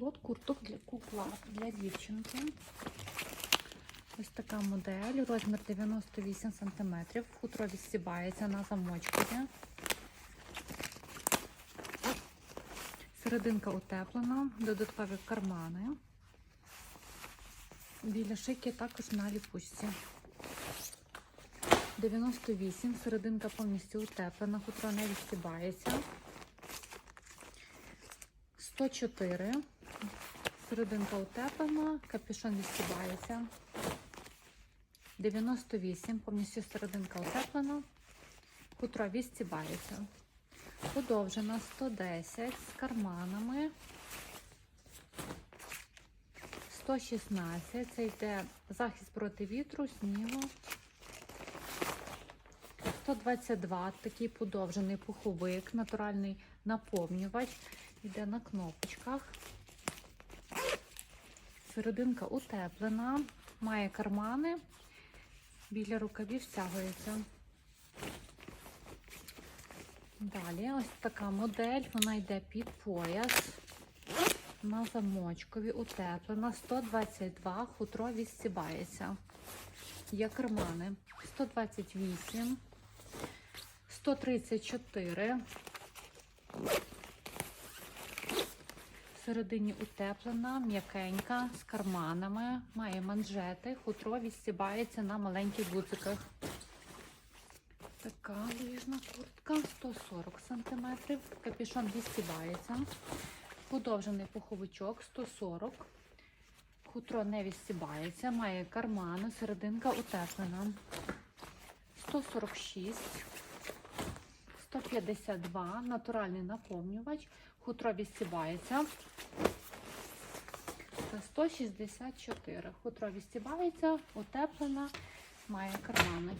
Лот курток для кукла для дівчинки. Ось така модель, розмір 98 см. Хутро відстібається на замочкові. Серединка утеплена, додаткові кармани. Біля шийки також на ліпучці. 98, серединка повністю утеплена, хутро не відстібається. 104, серединка утеплена, капюшон відстібається. 98, повністю серединка утеплена, хутро відстібається. Подовжена 110 з карманами. 116, це йде захист проти вітру, снігу. 122, такий подовжений пуховик, натуральний наповнювач. Йде на кнопочках. Серединка утеплена, має кармани, біля рукавів стягується. Далі ось така модель, вона йде під пояс. На замочкові утеплена 122, хутро відстібається. Є кармани 128, 134. Всередині утеплена, м'якенька, з карманами, має манжети, хутро відстібається на маленьких гудзиках. Така лижна куртка 140 см, капюшон відстібається. Подовжений пуховичок 140 Хутро не відстібається, має кармани, серединка утеплена. 146, 152, натуральний наповнювач, Хутро відстібається. Це 164. Хутро відстібається, утеплена, має кармани.